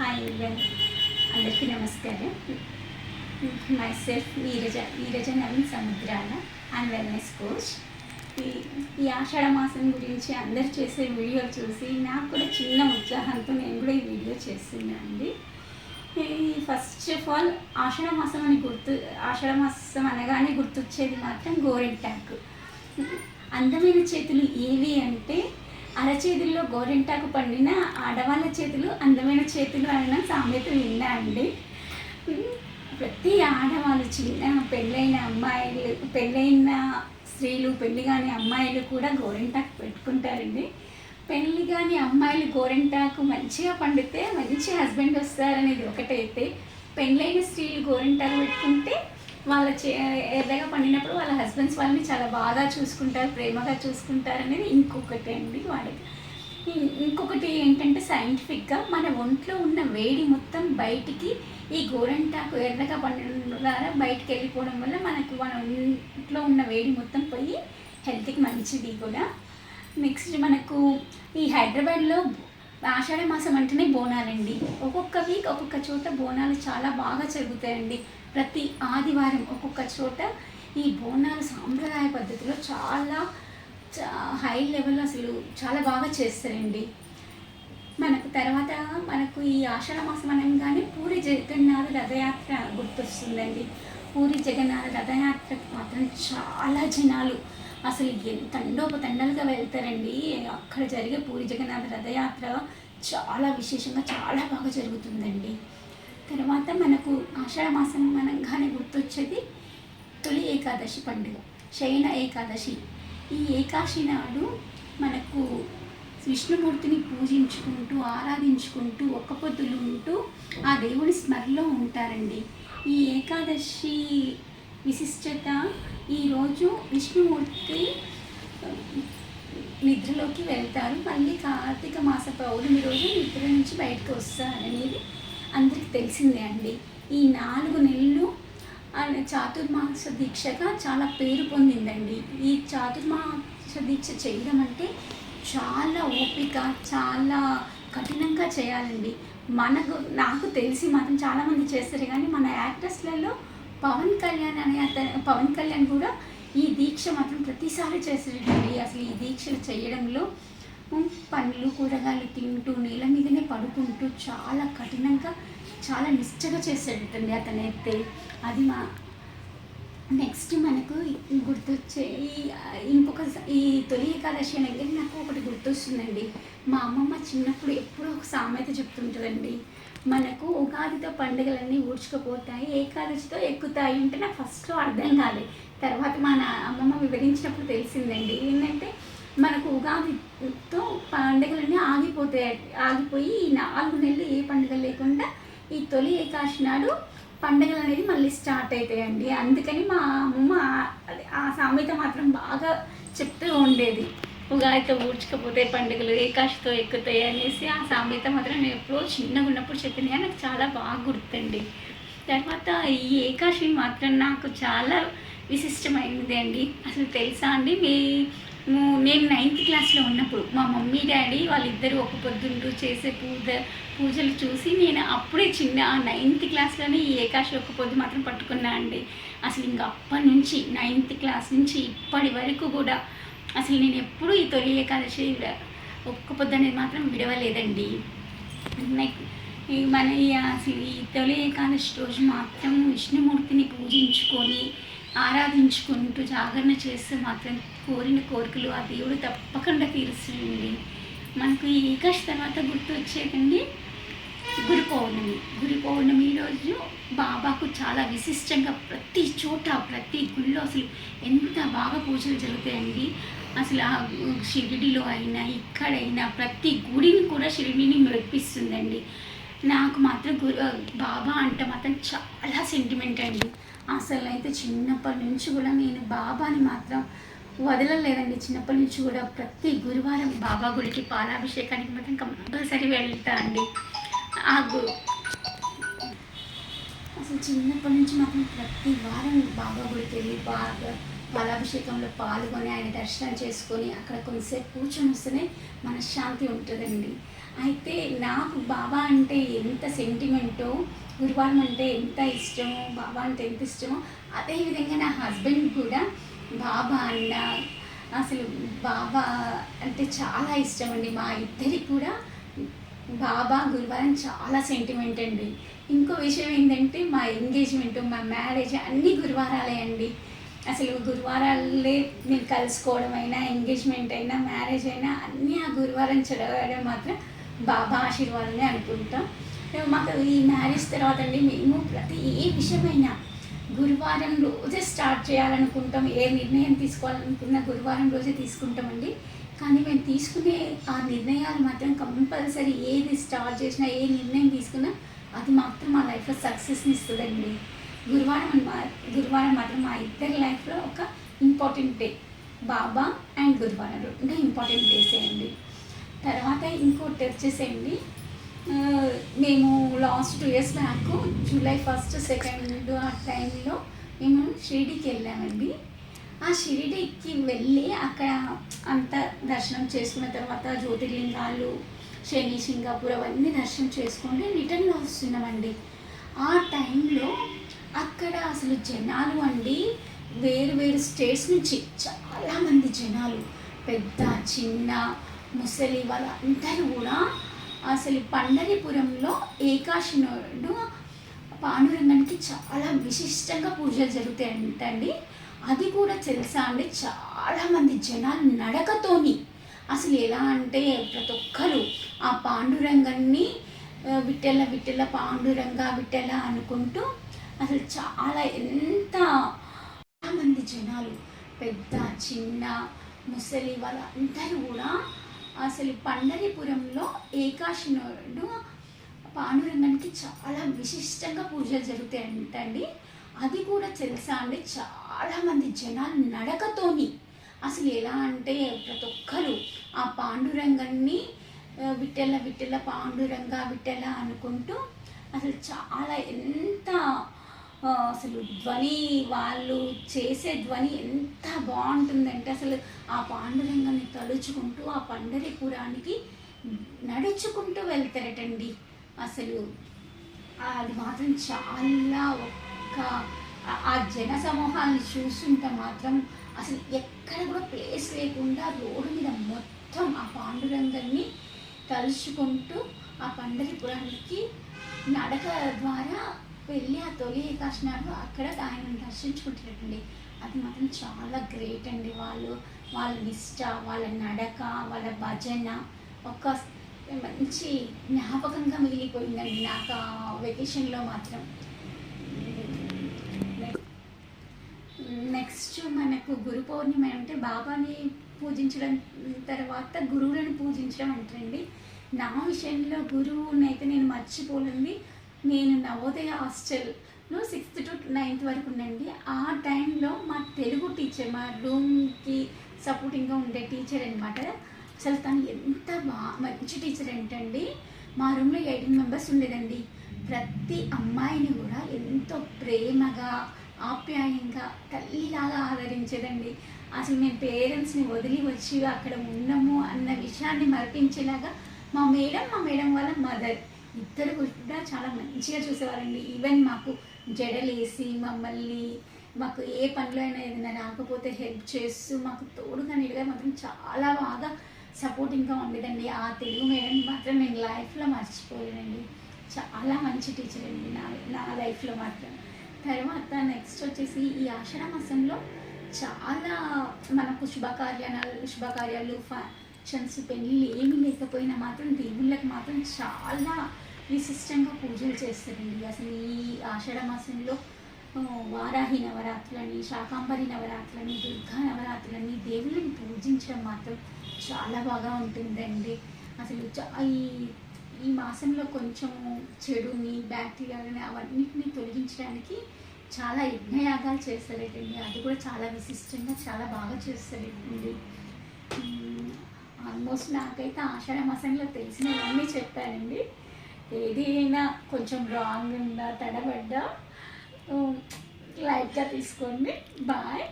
Hi everyone అందరికీ నమస్కారం. Myself Neeraja Neeraja Naveen Samudrala and wellness coach. ఈ ఈ ఆషాఢ మాసం గురించి అందరు చేసే వీడియో చూసి నాకు కూడా చిన్న ఉత్సాహంతో నేను కూడా ఈ వీడియో చేస్తున్నాను అండి. ఫస్ట్ ఆఫ్ ఆల్ ఆషాఢ మాసం అని గుర్తు ఆషాఢ మాసం అనగానే గుర్తొచ్చేది మాత్రం గోరింటాకు. అందమైన చేతులు ఏవి అంటే అరచేతుల్లో గోరింటాకు పండిన ఆడవాళ్ళ చేతులు అందమైన చేతులు అన్న సామెత విన్నా అండి. ప్రతి ఆడవాళ్ళు చిన్న పెళ్ళైన అమ్మాయిలు పెళ్ళైన స్త్రీలు పెళ్ళి కాని అమ్మాయిలు కూడా గోరింటాకు పెట్టుకుంటారండి. పెళ్ళి కాని అమ్మాయిలు గోరింటాకు మంచిగా పండితే మంచి హస్బెండ్ వస్తారనేది ఒకటైతే పెళ్ళైన స్త్రీలు గోరింటాకు పెట్టుకుంటే వాళ్ళ చే ఎర్రగా పండినప్పుడు వాళ్ళ హస్బెండ్స్ వాళ్ళని చాలా బాగా చూసుకుంటారు ప్రేమగా చూసుకుంటారు అనేది ఇంకొకటి అండి వాడికి ఇంకొకటి ఏంటంటే సైంటిఫిక్గా మన ఒంట్లో ఉన్న వేడి మొత్తం బయటికి ఈ గోరంటాకు ఎర్రగా పండడం ద్వారా బయటికి వెళ్ళిపోవడం వల్ల మనకు మన ఒంట్లో ఉన్న వేడి మొత్తం పోయి హెల్త్కి మంచిది కూడా. నెక్స్ట్ మనకు ఈ హైదరాబాద్లో ఆషాఢ మాసం అంటేనే బోనాలండి. ఒక్కొక్క వీక్ ఒక్కొక్క చోట బోనాలు చాలా బాగా జరుగుతాయండి. ప్రతి ఆదివారం ఒక్కొక్క చోట ఈ బోనాలు సాంప్రదాయ పద్ధతిలో చాలా హై లెవెల్లో అసలు చాలా బాగా చేస్తారండి. మనకు తర్వాత మనకు ఈ ఆషాఢ మాసం అనగానే పూరి జగన్నాథ రథయాత్ర గుర్తొస్తుందండి. పూరి జగన్నాథ రథయాత్రకు మాత్రం చాలా జనాలు. అసలు తండోపు తండలుగా వెళ్తారండి. అక్కడ జరిగే పూరి జగన్నాథ రథయాత్ర చాలా విశేషంగా చాలా బాగా జరుగుతుందండి. తర్వాత మనకు ఆషాఢ మాసం అనగానే గుర్తొచ్చేది తొలి ఏకాదశి పండుగ శయన ఏకాదశి. ఈ ఏకాదశి నాడు మనకు విష్ణుమూర్తిని పూజించుకుంటూ ఆరాధించుకుంటూ ఒక్క పొద్దులు ఉంటూ ఆ దేవుని స్మరణలో ఉంటారండి. ఈ ఏకాదశి విశిష్టత ఈరోజు విష్ణుమూర్తి నిద్రలోకి వెళ్తారు. మళ్ళీ కార్తీక మాస పౌర్ణమి రోజు నిద్ర నుంచి బయటకు వస్తారు అనేది అందరికి తెలిసిందే అండి. ఈ నాలుగు నెలలు చాతుర్మాస దీక్షగా చాలా పేరు పొందిందండి. ఈ చాతుర్మాస దీక్ష చేయడం అంటే చాలా ఓపిక చాలా కఠినంగా చేయాలండి. మనకు నాకు తెలిసి మాత్రం చాలామంది చేస్తారు కానీ మన యాక్టర్స్లలో పవన్ కళ్యాణ్ అనే అతను పవన్ కళ్యాణ్ కూడా ఈ దీక్ష మాత్రం ప్రతిసారి చేస్తాడండి అసలు ఈ దీక్షలు చేయడంలో పండ్లు కూరగాయలు తింటూ నేల మీదనే పడుకుంటూ చాలా కఠినంగా చాలా నిష్టగా చేసేటండి అతనైతే. అది మా నెక్స్ట్ మనకు గుర్తొచ్చే ఈ ఇంకొక స- ఈ తొలి ఏకాదశి అనేది నాకు ఒకటి గుర్తొస్తుందండి. మా అమ్మమ్మ చిన్నప్పుడు ఎప్పుడో ఒక సామెత చెప్తుంటుందండి. మనకు ఉగాదితో పండుగలన్నీ ఊడ్చుకుపోతాయి ఏకాదశితో ఎక్కుతాయి అంటే నాకు ఫస్ట్లో అర్థం కాదు తర్వాత మన అమ్మమ్మ వివరించినప్పుడు తెలిసిందండి. ఏంటంటే మనకు ఉగాదితో పండుగలన్నీ ఆగిపోతాయి ఆగిపోయి ఈ నాలుగు నెలలు ఏ పండుగ లేకుండా ఈ తొలి ఏకాశి నాడు పండుగలు అనేది మళ్ళీ స్టార్ట్ అవుతాయండి అందుకని మా అమ్మమ్మ ఆ- ఆ సామెత మాత్రం బాగా చెప్తూ ఉండేది. ఉగాదితో ఊడ్చకపోతే పండుగలు ఏకాశితో ఎక్కుతాయి అనేసి ఆ సామెత మాత్రం నేను ఎప్పుడో చిన్నగా ఉన్నప్పుడు చెప్పిన నాకు చాలా బాగా గుర్తండి. తర్వాత ఈ ఏకాశి మాత్రం నాకు చాలా విశిష్టమైనది అండి అసలు తెలుసా అండి? మీ నేను నైన్త్ క్లాస్లో ఉన్నప్పుడు మా మమ్మీ డాడీ వాళ్ళిద్దరూ ఒక పొద్దుంటూ చేసే పూజ పూజలు చూసి నేను అప్పుడే చిన్న నైన్త్ క్లాస్లోనే ఈ ఏకాశి ఒక పొద్దు మాత్రం పట్టుకున్నా అండి. అసలు ఇంకా అప్పటి నుంచి నైన్త్ క్లాస్ నుంచి ఇప్పటి వరకు కూడా అసలు నేను ఎప్పుడూ ఈ తొలి ఏకాదశి ఒక్క పొద్దు అనేది మాత్రం విడవలేదండి. నెక్- మన ఈ అసలు ఈ తొలి ఏకాదశి రోజు మాత్రం విష్ణుమూర్తిని పూజించుకొని ఆరాధించుకుంటూ జాగరణ చేస్తే మాత్రం కోరిన కోరికలు ఆ దేవుడు తప్పకుండా తీరుస్తుంది మనకు ఈ ఏకాదశి తర్వాత గుర్తు వచ్చేదండి గురు పౌర్ణమి. గురు పౌర్ణమి రోజు బాబాకు చాలా విశిష్టంగా ప్రతి చోట ప్రతి గుళ్ళో అసలు ఎంత బాగా పూజలు జరుగుతాయండి. అసలు ఆ షిరిడిలో అయినా ఇక్కడైనా ప్రతి గుడిని కూడా షిరిడిని మెప్పిస్తుందండి. నాకు మాత్రం గురు బాబా అంటే మాత్రం చాలా సెంటిమెంట్ అండి. అసలు అయితే చిన్నప్పటి నుంచి కూడా నేను బాబాని మాత్రం వదలలేదండి. చిన్నప్పటి నుంచి కూడా ప్రతి గురువారం బాబా గుడికి పాలాభిషేకానికి మాత్రం కంపల్సరీ వెళ్తా అండి. ఆ గు అసలు చిన్నప్పటి నుంచి మాత్రం ప్రతి వారం బాబా గుడికి వెళ్ళి బాగా పాలాభిషేకంలో పాల్గొని ఆయన దర్శనం చేసుకొని అక్కడ కొంతసేపు కూర్చొని వస్తేనే మనశ్శాంతి ఉంటుందండి. అయితే నాకు బాబా అంటే ఎంత సెంటిమెంటో గురువారం అంటే ఎంత ఇష్టమో బాబా అంటే ఎంత ఇష్టమో అదేవిధంగా నా హస్బెండ్ కూడా బాబా అన్న అసలు బాబా అంటే చాలా ఇష్టం అండి మా ఇద్దరికి కూడా బాబా గురువారం చాలా సెంటిమెంట్ అండి. ఇంకో విషయం ఏంటంటే మా ఎంగేజ్మెంట్ మా మ్యారేజ్ అన్నీ గురువారాలే అండి. అసలు గురువారాలే నేను కలుసుకోవడం అయినా ఎంగేజ్మెంట్ అయినా మ్యారేజ్ అయినా అన్నీ ఆ గురువారం చదవడం మాత్రం బాబా ఆశీర్వాదమే అనుకుంటాం. మాకు ఈ మ్యారేజ్ తర్వాత అండి మేము ప్రతి ఏ విషయమైనా గురువారం రోజే స్టార్ట్ చేయాలనుకుంటాం. ఏ నిర్ణయం తీసుకోవాలనుకున్న గురువారం రోజే తీసుకుంటామండి. కానీ మేము తీసుకునే ఆ నిర్ణయాలు మాత్రం కంపల్సరీ ఏది స్టార్ట్ చేసినా ఏ నిర్ణయం తీసుకున్నా అది మాత్రం మా లైఫ్లో సక్సెస్ని ఇస్తుందండి. గురువారం మా గురువారం మాత్రం మా ఇద్దరి లైఫ్లో ఒక ఇంపార్టెంట్ డే. బాబా అండ్ గురువారం రెండు ఇంపార్టెంట్ డేస్ అండి తర్వాత ఇంకోటి వచ్చేసేయండి మేము last two years back July first second ఆ టైంలో మేము షిరిడికి వెళ్ళామండి. ఆ షిరిడికి వెళ్ళి అక్కడ అంత దర్శనం చేసుకున్న తర్వాత జ్యోతిర్లింగాలు శని సింగాపూర్ అవన్నీ దర్శనం చేసుకొని రిటర్న్ వస్తున్నామండి. ఆ టైంలో అక్కడ అసలు జనాలు అండి వేరు వేరు స్టేట్స్ నుంచి చాలామంది జనాలు పెద్ద చిన్న ముసలి వాళ్ళందరూ కూడా అసలు పండరిపురంలో ఏకాశినుడు పాండురంగానికి చాలా విశిష్టంగా పూజలు జరుగుతాయంటండి. అది కూడా తెలుసా అండి? చాలామంది జనాలు నడకతోని అసలు ఎలా అంటే ప్రతి ఒక్కరు ఆ పాండురంగాన్ని విట్టెల విట్టెల పాండురంగా పాండురంగ అనుకుంటూ అసలు చాలా ఎంత మంది జనాలు పెద్ద చిన్న ముసలి వాళ్ళందరూ కూడా అసలు పండరిపురంలో ఏకాశినుడు పాండురంగానికి చాలా విశిష్టంగా పూజలు జరుగుతాయంటండి. అది కూడా తెలుసా అండి? చాలామంది జనాలు నడకతోని అసలు ఎలా అంటే ప్రతి ఒక్కరు ఆ పాండురంగాన్ని విట్టెల విట్టెల పాండురంగా విట్టెల అనుకుంటూ అసలు చాలా ఎంత అసలు ధ్వని వాళ్ళు చేసే ధ్వని ఎంత బాగుంటుందంటే అసలు ఆ పాండురంగాన్ని తలుచుకుంటూ ఆ పండరిపురానికి నడుచుకుంటూ వెళ్తారటండి. అసలు అది మాత్రం చాలా ఒక్క ఆ- జన సమూహాన్ని చూస్తుంటే మాత్రం అసలు ఎక్కడ కూడా ప్లేస్ లేకుండా రోడ్డు మీద మొత్తం ఆ పాండురంగాన్ని తలుచుకుంటూ ఆ పండరిపురానికి నడక ద్వారా వెళ్ళి ఆ తొలి ఏకాశనాడు అక్కడ ఆయన దర్శించుకుంటారండి అది మాత్రం చాలా గ్రేట్ అండి వాళ్ళు. వాళ్ళ నిష్ట వాళ్ళ నడక వాళ్ళ భజన ఒక మంచి జ్ఞాపకంగా మిగిలిపోయిందండి నాకు ఆ వెకేషన్లో మాత్రం. నెక్స్ట్ మనకు గురు పౌర్ణిమ అంటే బాబాని పూజించడం తర్వాత గురువులను పూజించడం అంటారండి నా విషయంలో గురువుని అయితే నేను మర్చిపోలేండి నేను నవోదయ హాస్టల్లో సిక్స్త్ టు నైన్త్ వరకు ఉండండి. ఆ టైంలో మా తెలుగు టీచర్ మా రూమ్కి సపోర్టింగ్గా ఉండే టీచర్ అనమాట అసలు తను ఎంత బా మంచి టీచర్ ఏంటండి మా రూమ్లో ఎయిటీన్ మెంబర్స్ ఉండేదండి. ప్రతి అమ్మాయిని కూడా ఎంతో ప్రేమగా ఆప్యాయంగా తల్లిలాగా ఆదరించేదండి. అసలు మేము పేరెంట్స్ని వదిలి వచ్చి అక్కడ ఉన్నాము అన్న విషయాన్ని మరపించేలాగా మా మేడం మా మేడం వాళ్ళ మదర్ ఇద్దరు కూడా చాలా మంచిగా చూసేవారండి. ఈవెన్ మాకు జడలేసి మమ్మల్ని మాకు ఏ పనిలో అయినా ఏదైనా రాకపోతే హెల్ప్ చేస్తూ మాకు తోడుగా నీడుగా మాత్రం చాలా బాగా సపోర్టింగ్గా ఉండేదండి. ఆ తెలుగు మేడం మాత్రం నేను లైఫ్లో మర్చిపోలేనండి. చాలా మంచి టీచర్ అండి నా నా లైఫ్లో మాత్రం. తర్వాత నెక్స్ట్ వచ్చేసి ఈ ఆషాఢ మాసంలో చాలా మనకు శుభకార్యాలు శుభకార్యాలు ఫంక్షన్స్ పెళ్ళిళ్ళు ఏమీ లేకపోయినా మాత్రం దేవుళ్ళకి మాత్రం చాలా విశిష్టంగా పూజలు చేస్తారండి. అసలు ఈ ఆషాఢ మాసంలో వారాహి నవరాత్రులని శాకాంబరి నవరాత్రులని దుర్గా నవరాత్రులని దేవుళ్ళని పూజించడం మాత్రం చాలా బాగా ఉంటుందండి. అసలు ఈ ఈ మాసంలో కొంచెం చెడుని బ్యాక్టీరియాలని అవన్నిటిని తొలగించడానికి చాలా యజ్ఞయాగాలు చేస్తారండి అది కూడా చాలా విశిష్టంగా చాలా బాగా చేస్తారండి ఆల్మోస్ట్ నాకైతే ఆషాఢ మాసంలో తెలిసినవన్నీ చెప్పానండి ఏది అయినా కొంచెం రాంగ్ ఉందా తడబడ్డా లైట్గా తీసుకోండి. బాయ్